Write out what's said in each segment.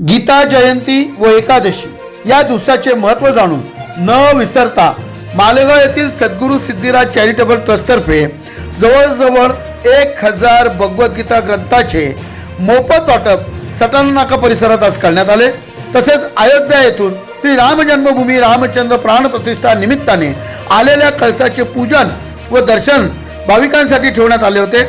गीता जयंती व एकादशी या दिवसाचे महत्त्व जाणून न विसरता मालेगाव येथील सद्गुरू सिद्धिराज चॅरिटेबल ट्रस्टतर्फे जवळजवळ एक हजार भगवद्गीता ग्रंथाचे मोफत वाटप सटाणा नाका परिसरात आज करण्यात आले. तसेच अयोध्या येथून श्री राम जन्मभूमी रामचंद्र प्राण प्रतिष्ठा निमित्ताने आलेल्या कळसाचे पूजन व दर्शन भाविकांसाठी ठेवण्यात आले होते.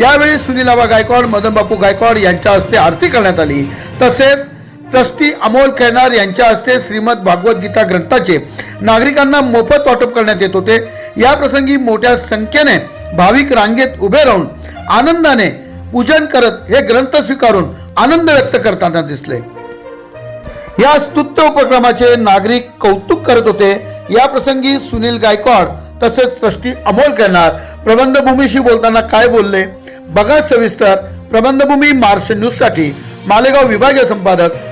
यावेळी सुनीलाबा गायकवाड मदन बापू गायकवाड यांच्या हस्ते आरती करण्यात आली. तसेच ट्रस्टी अमोल खैनार यांच्या हस्ते श्रीमद भागवत गीता ग्रंथाचे नागरिकांना मोफत वाटप करण्यात येत होते. या प्रसंगी मोठ्या संख्येने भाविक रांगेत उभे राहून आनंदाने पूजन करत हे ग्रंथ स्वीकारून आनंद व्यक्त करताना दिसले. या स्तुत्य उपक्रमाचे नागरिक कौतुक करत होते. या प्रसंगी सुनील गायकवाड तसेच ट्रस्टी अमोल करणार प्रबंधभूमीशी बोलताना काय बोलले? बघा सविस्तर प्रबंधभूमी मार्श न्यूजसाठी मालेगाव विभागीय संपादक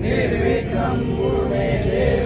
Nirvikam Gurme Deva.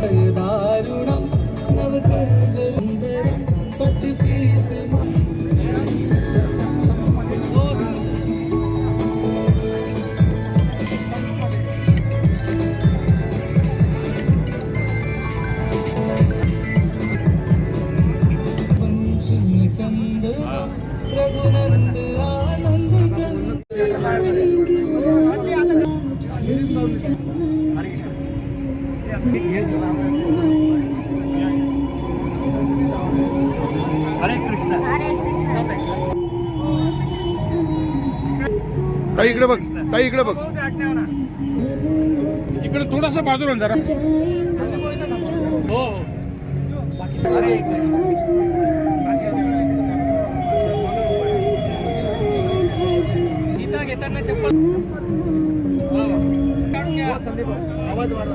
ദാരുണം. നമുക്ക് സുന്ദരം പട്ടി പീസ് രഘുനന്ദ ताई इकडे बघ ताई इकडे बघ. इकडे थोडासा बाजूला जरा. हो गीता घेताना चप्पल. आवाज वाढवा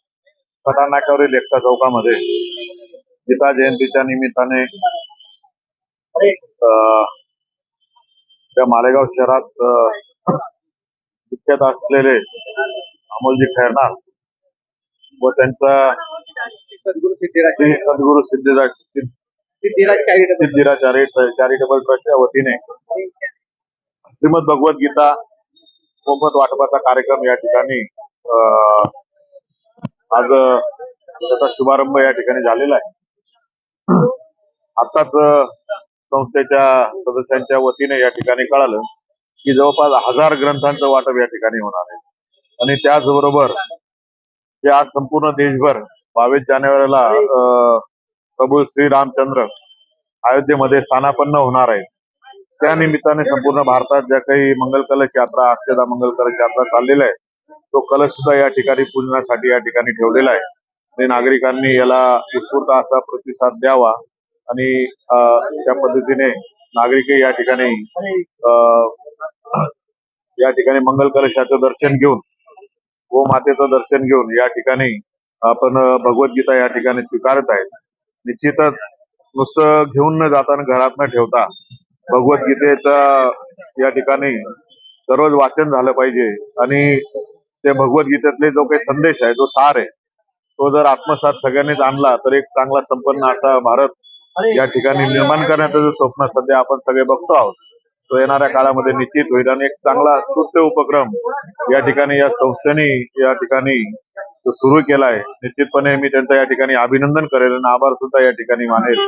अ, कटा नाक्यावरील एकता चौकामध्ये गीता जयंतीच्या निमित्ताने त्या मालेगाव शहरात विख्यात असलेले अमोलजी खैरनार व त्यांचा सद्गुरू सिद्धिराज सिद्धिराज सिद्ध- सिद्धिराज चारिटेबल ट्रस्टच्या वतीने श्रीमद भगवत गीता मोफत वाटपाचा कार्यक्रम या ठिकाणी आज त्याचा शुभारंभ या ठिकाणी झालेला आहे. आताच संस्थेच्या सदस्यांच्या वतीने या ठिकाणी कळालं की जवळपास हजार ग्रंथांचं वाटप या ठिकाणी होणार आहे. आणि त्याचबरोबर जे आज संपूर्ण देशभर बावीस जानेवारीला प्रभू श्री रामचंद्र अयोध्येमध्ये स्थानापन्न होणार आहे त्या निमित्ताने संपूर्ण भारतात ज्या काही मंगल कलश यात्रा अक्षदा मंगल कलश यात्रा चाललेल्या आहे तो कलश सुद्धा या ठिकाणी पूजनासाठी या ठिकाणी ठेवलेला आहे. आणि नागरिकांनी याला उत्स्फूर्त असा प्रतिसाद द्यावा आणि त्या पद्धतीने नागरिकही या ठिकाणी या ठिकाणी मंगल कलशाचं दर्शन घेऊन व मातेचं दर्शन घेऊन या ठिकाणी आपण भगवद्गीता या ठिकाणी स्वीकारत आहे निश्चितच नुसतं घेऊन न जाताना घरात न ठेवता भगवद्गीतेचा या ठिकाणी दररोज वाचन झालं पाहिजे. आणि ते भगवद्गीतेतले जो काही संदेश आहे जो सार आहे तो जर आत्मसात सगळ्यांनीच आणला तर एक चांगला संपन्न असा भारत या ठिकाणी निर्माण करण्याचं जो स्वप्न सध्या आपण सगळे बघतो आहोत तो येणाऱ्या काळामध्ये निश्चित होईल आणि एक चांगला स्तुत्य उपक्रम या ठिकाणी या संस्थेने या ठिकाणी तो सुरू केलाय निश्चितपणे मी त्यांचं या ठिकाणी अभिनंदन करेल आणि आभार सुद्धा या ठिकाणी मानेल.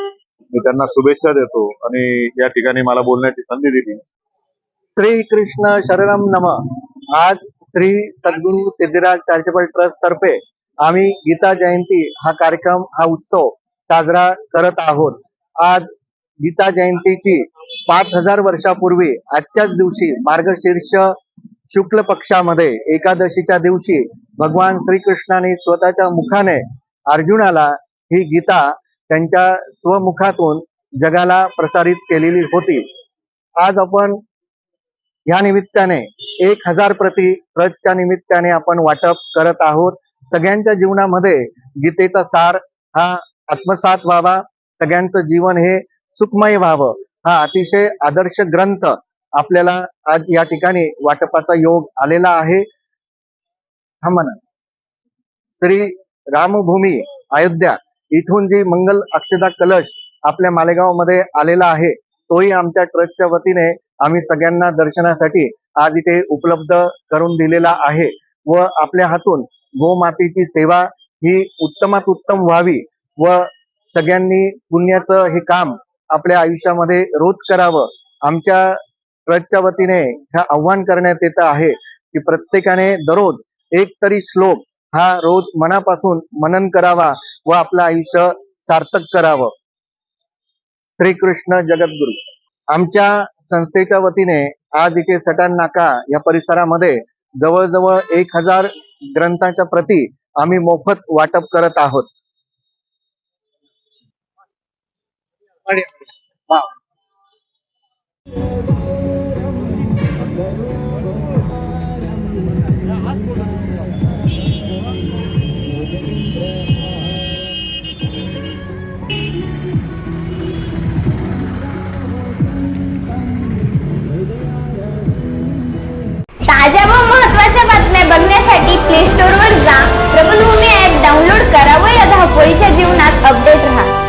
मी त्यांना शुभेच्छा देतो आणि या ठिकाणी मला बोलण्याची संधी दिली. श्री कृष्ण शरणम नम. आज श्री सद्गुरू सिद्धिराज चॅरिटेबल ट्रस्ट तर्फे आम्ही गीता जयंती हा कार्यक्रम हा उत्सव साजरा करत आहोत. आज गीता जयंतीची पाच हजार वर्षापूर्वी आजच्याच दिवशी मार्गशीर्ष शुक्ल पक्षामध्ये एकादशीच्या दिवशी भगवान श्रीकृष्णाने स्वतःच्या मुखाने अर्जुनाला ही गीता त्यांच्या स्वमुखातून जगाला प्रसारित केलेली होती. आज आपण या निमित्ताने एक हजार प्रति प्रतच्या निमित्ताने आपण वाटप करत आहोत. सगळ्यांच्या जीवनामध्ये गीतेचा सार हा आत्मसात व्हावा. सगळ्यांचं जीवन हे सुखमय व्हावं. हा अतिशय आदर्श ग्रंथ आपल्याला आज या ठिकाणी वाटपाचा योग आलेला आहे. हा म्हणा श्री रामभूमी अयोध्या इथून जी मंगल अक्षदा कलश आपल्या मालेगावमध्ये आलेला आहे तोही आमच्या ट्रस्टच्या वतीने आम्ही सगळ्यांना दर्शनासाठी आज इथे उपलब्ध करून दिलेला आहे व आपल्या हातून गोमातेची सेवा ही उत्तमात उत्तम व्हावी व सगळ्यांनी पुण्याचं हे काम आपल्या आयुष्यामध्ये रोज करावं आमच्या ट्रस्टच्या वतीने हे आव्हान करण्यात येत आहे की प्रत्येकाने दररोज एक तरी श्लोक हा रोज मनापासून मनन करावा व आपलं आयुष्य सार्थक करावं. श्रीकृष्ण जगद्गुरु. आमच्या संस्थेच्या वतीने आज इथे सटाण नाका या परिसरामध्ये जवळजवळ एक हजार ग्रंथाच्या प्रती आम्ही मोफत वाटप करत आहोत. ताज्या बघण्यासाठी प्ले स्टोअर वर जा. प्रबलभूमी ऍप डाउनलोड करा व या धावपळीच्या जीवनात अपडेट राहा.